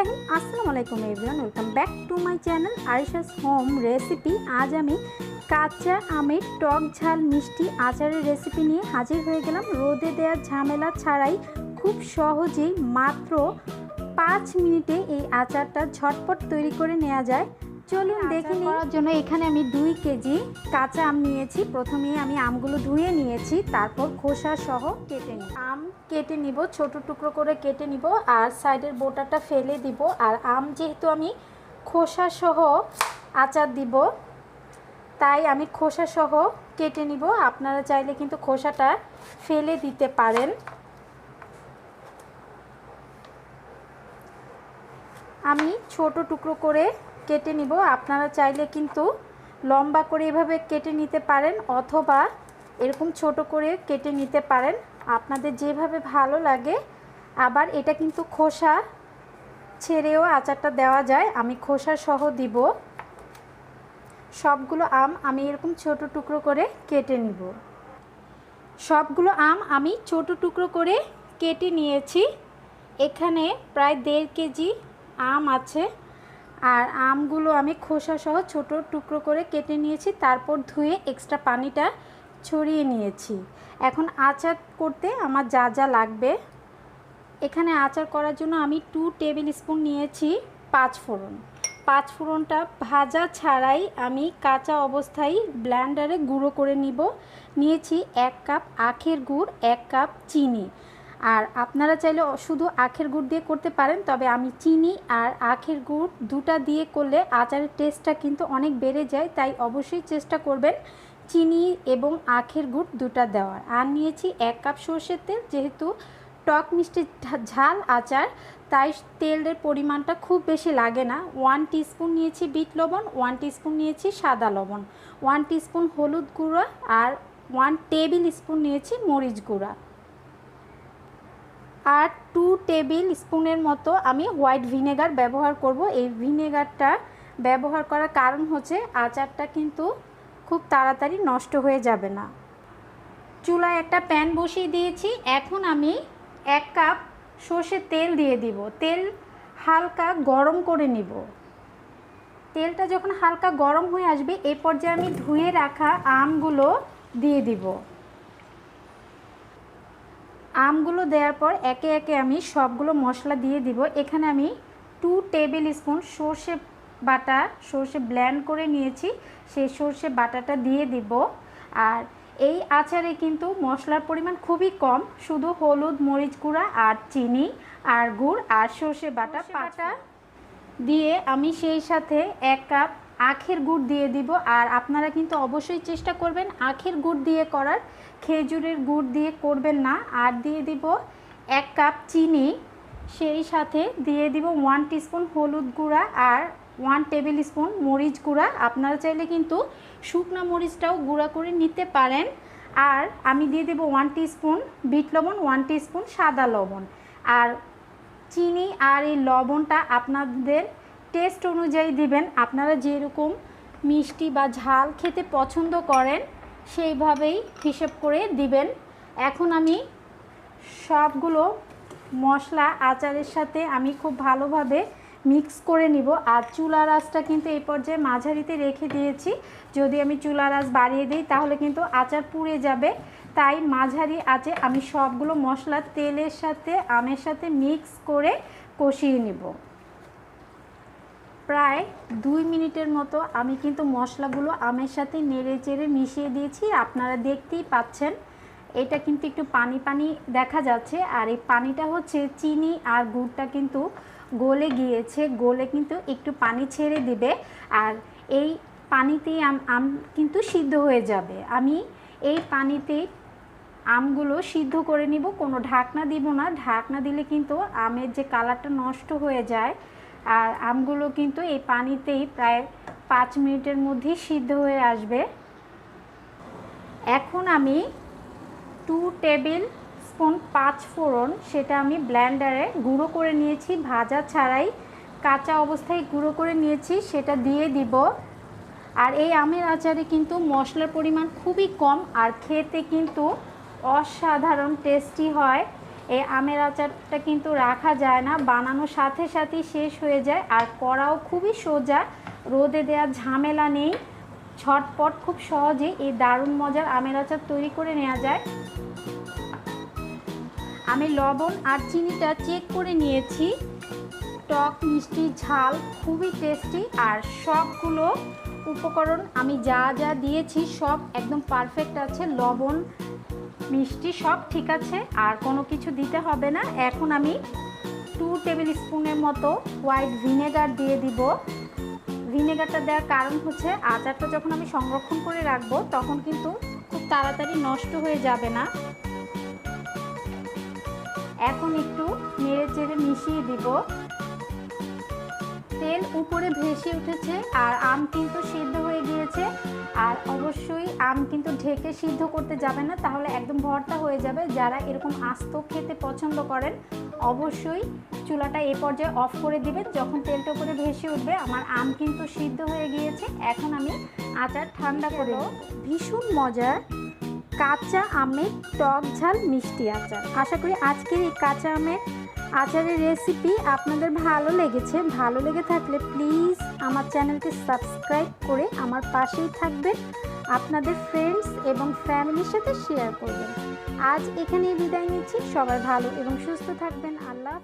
রাহিম, আসসালামু আলাইকুম everyone welcome back to my channel Arisha's home recipe আজ আমি কাঁচা আমের টক ঝাল মিষ্টি আচারের রেসিপি নিয়ে হাজির হয়ে গেলাম। রোদে দেওয়ার ঝামেলা ছাড়াই খুব সহজেই মাত্র পাঁচ মিনিটে এই আচারটা ঝটপট তৈরি করে নেওয়া যায়। চলুন দেখে করার জন্য এখানে আমি দুই কেজি কাঁচা আম নিয়েছি। প্রথমে আমি আমগুলো ধুয়ে নিয়েছি তারপর খোসা সহ কেটে নিই আম কেটে নিব ছোট টুকরো করে কেটে নিব আর সাইডের বোটাটা ফেলে দিব। আর আম যেহেতু আমি খোসা সহ আচার দিব তাই আমি খোসা সহ কেটে নিব। আপনারা চাইলে কিন্তু খোসাটা ফেলে দিতে পারেন। আমি ছোট টুকরো করে কেটে নিব। আপনারা চাইলে কিন্তু লম্বা করে এভাবে কেটে নিতে পারেন অথবা এরকম ছোট করে কেটে নিতে পারেন। আপনাদের যেভাবে ভালো লাগে। আবার এটা কিন্তু খোসা ছেড়েও আচারটা দেওয়া যায়। আমি খোসা সহ দিব। সবগুলো আম আমি এরকম ছোট টুকরো করে কেটে নিব। সবগুলো আম আমি ছোট টুকরো করে কেটে নিয়েছি। এখানে প্রায় দেড় কেজি আম আছে। আর আমগুলো আমি খোসা সহ ছোট টুকরো করে কেটে নিয়েছি, তারপর ধুয়ে এক্সট্রা পানিটা ছড়িয়ে নিয়েছি। এখন আচার করতে আমার যা যা লাগবে। এখানে আচার করার জন্য আমি টু টেবিল স্পুন নিয়েছি পাঁচ ফোড়ন। পাঁচ ফোড়নটা ভাজা ছাড়াই আমি কাঁচা অবস্থায় ব্ল্যান্ডারে গুঁড়ো করে নিব। নিয়েছি এক কাপ আখের গুড়, এক কাপ চিনি। আর আপনারা চাইলে শুধু আখের গুড় দিয়ে করতে পারেন, তবে আমি চিনি আর আখের গুড় দুটা দিয়ে করলে আচারের টেস্টটা কিন্তু অনেক বেড়ে যায়, তাই অবশ্যই চেষ্টা করবেন চিনি এবং আখের গুড় দুটা দেওয়ার। আর নিয়েছি এক কাপ সর্ষের তেল, যেহেতু টক মিষ্টি ঝাল আচার, তাই তেলের পরিমাণটা খুব বেশি লাগে না। ওয়ান টিস্পুন নিয়েছি বিট লবণ, ওয়ান টিস্পুন নিয়েছি সাদা লবণ, ওয়ান টিস্পুন হলুদ গুঁড়া আর ওয়ান টেবিল স্পুন নিয়েছি মরিচ গুঁড়া। আর টু টেবিল স্পুনের মতো আমি হোয়াইট ভিনেগার ব্যবহার করব। এই ভিনেগারটা ব্যবহার করার কারণ হচ্ছে আচারটা কিন্তু খুব তাড়াতাড়ি নষ্ট হয়ে যাবে না। চুলায় একটা প্যান বসিয়ে দিয়েছি। এখন আমি এক কাপ সর্ষের তেল দিয়ে দিব। তেল হালকা গরম করে নিব। তেলটা যখন হালকা গরম হয়ে আসবে এই পর্যায়ে আমি ধুয়ে রাখা আমগুলো দিয়ে দিব। আমগুলো দেওয়ার পর একে একে আমি সবগুলো মশলা দিয়ে দিব। এখানে আমি টু টেবিল স্পুন সর্ষে বাটা সর্ষে ব্ল্যান্ড করে নিয়েছি। সেই সর্ষে বাটাটা দিয়ে দিব। আর এই আচারে কিন্তু মশলার পরিমাণ খুবই কম শুধু হলুদ মরিচ গুঁড়া আর চিনি আর গুড় আর সর্ষে বাটা পাটা দিয়ে আমি সেই সাথে এক কাপ আখের গুড় দিয়ে দিব। আর আপনারা কিন্তু অবশ্যই চেষ্টা করবেন আখের গুড় দিয়ে করার। খেজুরের গুড় দিয়ে করবেন না। আর দিয়ে দিব এক কাপ চিনি। সেই সাথে দিয়ে দিব ওয়ান টিস্পুন হলুদ গুঁড়া আর ওয়ান টেবিল স্পুন মরিচ গুঁড়া। আপনারা চাইলে কিন্তু শুকনো মরিচটাও গুঁড়া করে নিতে পারেন। আর আমি দিয়ে দেবো ওয়ান টিস্পুন বিট লবণ ওয়ান টিস্পুন সাদা লবণ। আর চিনি আর এই লবণটা আপনাদের টেস্ট অনুযায়ী দিবেন। আপনারা যেরকম মিষ্টি বা ঝাল খেতে পছন্দ করেন, সেইভাবেই হিসেব করে দিবেন। এখন আমি সবগুলো মশলা, আচারের সাথে আমি খুব ভালোভাবে মিক্স করে নিব। আর চুলার আঁচটা কিন্তু এই পর্যায়ে মাঝারিতে রেখে দিয়েছি। যদি আমি চুলার আঁচ বাড়িয়ে দিই, তাহলে কিন্তু আচার পুড়ে যাবে। তাই মাঝারি আঁচে আমি সবগুলো মশলা তেলের সাথে, আমের সাথে মিক্স করে কষিয়ে নিব। প্রায় দুই মিনিটের মতো আমি কিন্তু মশলাগুলো আমের সাথে নেড়ে চেড়ে মিশিয়ে দিয়েছি। আপনারা দেখতেই পাচ্ছেন, এটা কিন্তু একটু পানি পানি দেখা যাচ্ছে। আর এই পানিটা হচ্ছে চিনি আর গুড়টা কিন্তু গলে গিয়েছে, গলে কিন্তু একটু পানি ছেড়ে দিবে। আর এই পানিতেই আম আম কিন্তু সিদ্ধ হয়ে যাবে। আমি এই পানিতেই আমগুলো সিদ্ধ করে নিব, কোনো ঢাকনা দিব না। ঢাকনা দিলে কিন্তু আমের যে কালারটা নষ্ট হয়ে যায় আর আমগুলো কিন্তু এই পানিতেই প্রায় পাঁচ মিনিটের মধ্যেই সিদ্ধ হয়ে আসবে। এখন আমি টু টেবিল স্পুন পাঁচ ফোড়ন, সেটা আমি ব্ল্যান্ডারে গুঁড়ো করে নিয়েছি, ভাজা ছাড়াই কাঁচা অবস্থায় গুঁড়ো করে নিয়েছি, সেটা দিয়ে দিব। আর এই আমের আচারে কিন্তু মশলার পরিমাণ খুবই কম, আর খেতে কিন্তু অসাধারণ টেস্টি হয়। এই আমের আচারটা কিন্তু রাখা যায় না, বানানোর সাথে সাথেই শেষ হয়ে যায় আর করাও খুবই সোজা, রোদে দেওয়ার ঝামেলা নেই। ছটপট খুব সহজেই এই দারুণ মজার আমের আচার তৈরি করে নেওয়া যায়। আমি লবণ আর চিনিটা চেক করে নিয়েছি। টক, মিষ্টি, ঝাল খুবই টেস্টি আর সবগুলো উপকরণ আমি যা যা দিয়েছি সব একদম পারফেক্ট আছে। লবণ মিষ্টি সব ঠিক আছে, আর কোনো কিছু দিতে হবে না। এখন আমি টু টেবিল স্পুনের মতো হোয়াইট ভিনেগার দিয়ে দিব। ভিনেগারটা দেওয়ার কারণ হচ্ছে আচারটা যখন আমি সংরক্ষণ করে রাখব, তখন কিন্তু খুব তাড়াতাড়ি নষ্ট হয়ে যাবে না। এখন একটু নেড়ে চেড়ে মিশিয়ে দিব। তেল উপরে ভেসে উঠেছে আর আম কিন্তু সিদ্ধ হয়ে গিয়েছে। আর অবশ্যই আম কিন্তু ঢেকে সিদ্ধ করতে যাবে না, তাহলে একদম ভর্তা হয়ে যাবে। যারা এরকম আস্ত খেতে পছন্দ করেন, অবশ্যই চুলাটা এ পর্যায়ে অফ করে দিবেন। যখন তেলটা উপরে ভেসে উঠবে, আমার আম কিন্তু সিদ্ধ হয়ে গিয়েছে। এখন আমি আচার ঠান্ডা করে। ভীষণ মজার কাঁচা আমের টক ঝাল মিষ্টি আচার। আশা করি আজকের এই কাঁচা আমের আচারের রেসিপি আপনাদের ভালো লেগেছে, ভালো লেগে থাকলে প্লিজ আমার চ্যানেলকে সাবস্ক্রাইব করে আমার পাশেই থাকবেন, আপনাদের ফ্রেন্ডস এবং ফ্যামিলির সাথে শেয়ার করবেন। আজ এখানেই বিদায় নিচ্ছি, সবাই ভালো এবং সুস্থ থাকবেন, আল্লাহ